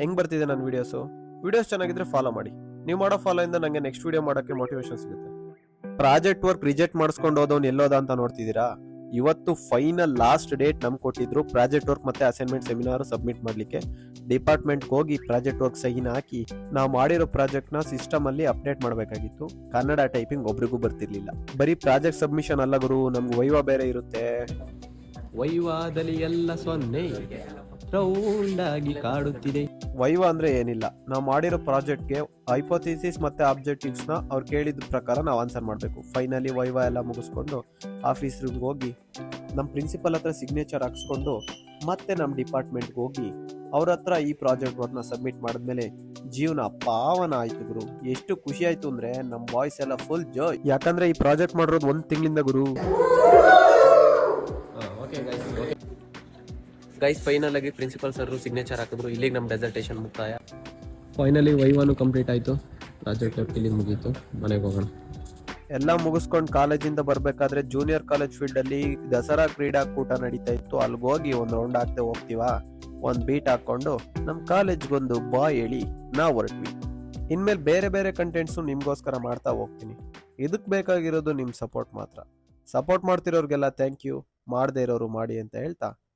ಹೆಂಗ್ ಬರ್ತಿದೆ ನನ್ನ ವಿಡಿಯೋಸು ವಿಡಿಯೋಸ್ ಚೆನ್ನಾಗಿದ್ರೆ ಫಾಲೋ ಮಾಡಿ. ನೀವು ಮಾಡೋ ಫಾಲೋ ಇಂದ ನಂಗೆ ನೆಕ್ಸ್ಟ್ ವಿಡಿಯೋ ಮಾಡೋಕ್ಕೆ ಮೋಟಿವೇಶನ್ ಸಿಗುತ್ತೆ. ಪ್ರಾಜೆಕ್ಟ್ ವರ್ಕ್ ರಿಜೆಕ್ಟ್ ಮಾಡಿಸ್ಕೊಂಡು ಹೋದವ್ನು ಎಲ್ಲೋದ ಅಂತ ನೋಡ್ತಿದ್ದೀರಾ? ಇವತ್ತು ಫೈನಲ್ ಲಾಸ್ಟ್ ಡೇಟ್ ನಮ್ಗೆ ಕೊಟ್ಟಿದ್ರು ಪ್ರಾಜೆಕ್ಟ್ ವರ್ಕ್ ಮತ್ತೆ ಅಸೈನ್ಮೆಂಟ್ ಸೆಮಿನಾರ್ ಸಬ್ಮಿಟ್ ಮಾಡಲಿಕ್ಕೆ. ಡಿಪಾರ್ಟ್ಮೆಂಟ್ಗೆ ಹೋಗಿ ಪ್ರಾಜೆಕ್ಟ್ ವರ್ಕ್ ಸೈನ್ ಹಾಕಿ ನಾವು ಮಾಡಿರೋ ಪ್ರಾಜೆಕ್ಟ್ ಸಿಸ್ಟಮಲ್ಲಿ ಅಪ್ಡೇಟ್ ಮಾಡಬೇಕಾಗಿತ್ತು. ಕನ್ನಡ ಟೈಪಿಂಗ್ ಒಬ್ರಿಗೂ ಬರ್ತಿರ್ಲಿಲ್ಲ. ಬರೀ ಪ್ರಾಜೆಕ್ಟ್ ಸಬ್ಮಿಷನ್ ಅಲ್ಲ ಗುರು, ನಮ್ಗೆ ವೈವಾ ಬೇರೆ ಇರುತ್ತೆ. ವೈವಾದಲ್ಲಿ ಎಲ್ಲ ಸೊನ್ನೆ ರೌಂಡ್ ಆಗಿ ಕಾಡುತ್ತಿದೆ. ವೈವಾ ಅಂದ್ರೆ ಏನಿಲ್ಲ. ನಾವು ಮಾಡಿರೋ ಪ್ರಾಜೆಕ್ಟ್ಗೆ ಹೈಪೋಥಿಸಿಸ್ ಮತ್ತೆ ಆಬ್ಜೆಕ್ಟಿವ್ಸ್ನ ಅವ್ರು ಕೇಳಿದ ಪ್ರಕಾರ ನಾವು ಆನ್ಸರ್ ಮಾಡಬೇಕು. ಫೈನಲಿ ವೈವ ಎಲ್ಲ ಮುಗಿಸ್ಕೊಂಡು ಆಫೀಸ್ರಿಗೆ ಹೋಗಿ ನಮ್ಮ ಪ್ರಿನ್ಸಿಪಲ್ ಹತ್ರ ಸಿಗ್ನೇಚರ್ ಹಾಕ್ಸ್ಕೊಂಡು ಮತ್ತೆ ನಮ್ಮ ಡಿಪಾರ್ಟ್ಮೆಂಟ್ಗೆ ಹೋಗಿ ಅವ್ರ ಹತ್ರ ಈ ಪ್ರಾಜೆಕ್ಟ್ ವರ್ಕ್ನ ಸಬ್ಮಿಟ್ ಮಾಡಿದ್ಮೇಲೆ ಜೀವನ ಪಾವನ ಆಯ್ತು ಗುರು. ಎಷ್ಟು ಖುಷಿ ಆಯ್ತು ಅಂದ್ರೆ ನಮ್ಮ ವಾಯ್ಸ್ ಎಲ್ಲ ಫುಲ್ ಜಾಯ್ ಯಾಕಂದ್ರೆ ಈ ಪ್ರಾಜೆಕ್ಟ್ ಮಾಡಿರೋದು ಒಂದ್ ತಿಂಗಳಿಂದ ಗುರು. ಗೈಸ್ ಫೈನಲ್ ಆಗಿ ಪ್ರಿನ್ಸಿಪಲ್ ಸರ್ ಸಿಗ್ನೇಚರ್ ಹಾಕಿದ್ರು. ಇಲ್ಲಿಗೆ ನಮ್ಮ ಡೆಸರ್ಟೇಷನ್ ಮುಕ್ತಾಯ. ಫೈನಲಿ ವೈವಾನು ಕಂಪ್ಲೀಟ್ ಆಯ್ತು. ಪ್ರಾಜೆಕ್ಟ್ ಇಲ್ಲಿ ಮುಗೀತು. ಮನೆಗೆ ಹೋಗೋಣ. ಎಲ್ಲ ಮುಗಿಸ್ಕೊಂಡು ಕಾಲೇಜಿಂದ ಬರ್ಬೇಕಾದ್ರೆ ಜೂನಿಯರ್ ಕಾಲೇಜ್ ಫೀಲ್ಡ್ ಅಲ್ಲಿ ದಸರಾ ಕ್ರೀಡಾಕೂಟ ನಡೀತಾ ಇತ್ತು. ಅಲ್ಲಿಗೆ ಹೋಗಿ ಒಂದು ರೌಂಡ್ ಹಾಕ್ತೆ ಹೋಗ್ತೀವಾ? ಒಂದ್ ಬೀಟ್ ಹಾಕೊಂಡು ನಮ್ ಕಾಲೇಜ್ಗೊಂದು ಬಾಯ್ ಹೇಳಿ ನಾ ಹೊರಟ್ವಿ. ಇನ್ಮೇಲೆ ಬೇರೆ ಬೇರೆ ಕಂಟೆಂಟ್ಸು ನಿಮ್ಗೋಸ್ಕರ ಮಾಡ್ತಾ ಹೋಗ್ತೀನಿ. ಇದಕ್ ಬೇಕಾಗಿರೋದು ನಿಮ್ ಸಪೋರ್ಟ್ ಮಾತ್ರ. ಸಪೋರ್ಟ್ ಮಾಡ್ತಿರೋರ್ಗೆಲ್ಲ ಥ್ಯಾಂಕ್ ಯು ಮಾಡದೇ ಇರೋರು ಮಾಡಿ ಅಂತ ಹೇಳ್ತಾ